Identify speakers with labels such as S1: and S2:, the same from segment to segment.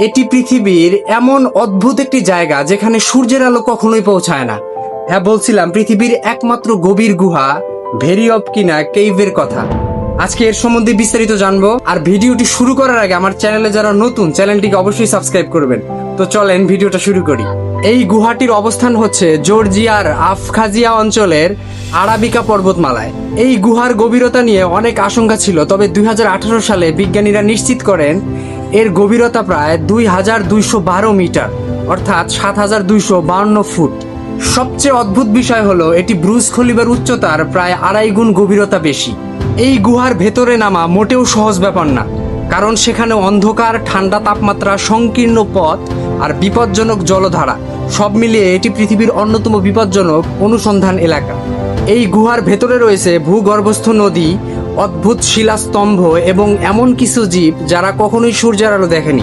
S1: এটি পৃথিবীর এমন অদ্ভুত একটি জায়গা যেখানে সূর্যের আলো কখনোই পৌঁছায় না। হ্যাঁ বলছিলাম, পৃথিবীর একমাত্র গভীর গুহা, ভেরি অফ কিনা, কেইভের কথা। আজকে এর সম্বন্ধে বিস্তারিত জানব, আর ভিডিওটি শুরু করার আগে আমার চ্যানেলে যারা নতুন, চ্যানেলটিকে অবশ্যই সাবস্ক্রাইব করবেন। তো চলেন, ভিডিওটা শুরু করি। এই গুহাটির অবস্থান হচ্ছে জর্জিয়ার আফখাজিয়া অঞ্চলের আরাবিকা পর্বতমালায়। এই গুহার গভীরতা নিয়ে অনেক আশঙ্কা ছিল, তবে দুই হাজার আঠারো সালে বিজ্ঞানীরা নিশ্চিত করেন এর গভীরতা প্রায় দুই হাজার দুইশো বারো মিটার, অর্থাৎ সাত হাজার দুইশো বাউন্ন ফুট। সবচেয়ে অদ্ভুত বিষয় হলো, এটি ব্রুজ খলিবার উচ্চতার প্রায় আড়াই গুণ গভীরতা বেশি। এই গুহার ভেতরে নামা মোটেও সহজ ব্যাপার না, কারণ সেখানে অন্ধকার, ঠান্ডা তাপমাত্রা, সংকীর্ণ পথ আর বিপজ্জনক জলধারা, সব মিলিয়ে এটি পৃথিবীর অন্যতম বিপজ্জনক অনুসন্ধান এলাকা। এই গুহার ভেতরে রয়েছে ভূগর্ভস্থ নদী অদ্ভুত শিলাস্তম্ভ এবং এমন কিছু জীব যারা কখনোই সূর্যের আলো দেখেনি।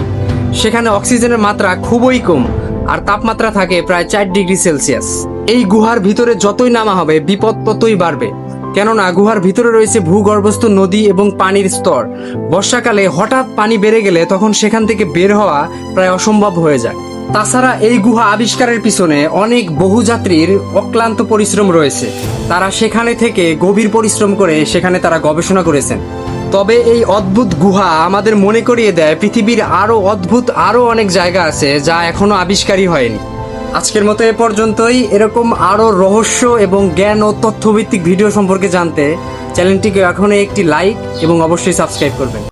S1: সেখানে অক্সিজেনের মাত্রা খুবই কম আর তাপমাত্রা থাকে প্রায় চার ডিগ্রি সেলসিয়াস। এই গুহার ভিতরে যতই নামা হবে, বিপদ ততই বাড়বে। কেননা গুহার ভিতরে রয়েছে ভূগর্ভস্থ নদী এবং পানির স্তর। বর্ষাকালে হঠাৎ পানি বেড়ে গেলে তখন সেখান থেকে বের হওয়া প্রায় অসম্ভব হয়ে যায়। তাছাড়া এই গুহা আবিষ্কারের পিছনে অনেক বহুযাত্রীর অক্লান্ত পরিশ্রম রয়েছে। তারা সেখানে থেকে গভীর পরিশ্রম করে সেখানে তারা গবেষণা করেছেন। তবে এই অদ্ভুত গুহা আমাদের মনে করিয়ে দেয় পৃথিবীর আরও অদ্ভুত, আরও অনেক জায়গা আছে যা এখনও আবিষ্কারই হয়নি। আজকের মতো এ পর্যন্তই। এরকম আরও রহস্য এবং জ্ঞান ও তথ্যভিত্তিক ভিডিও সম্পর্কে জানতে চ্যানেলটিকে এখনই একটি লাইক এবং অবশ্যই সাবস্ক্রাইব করবেন।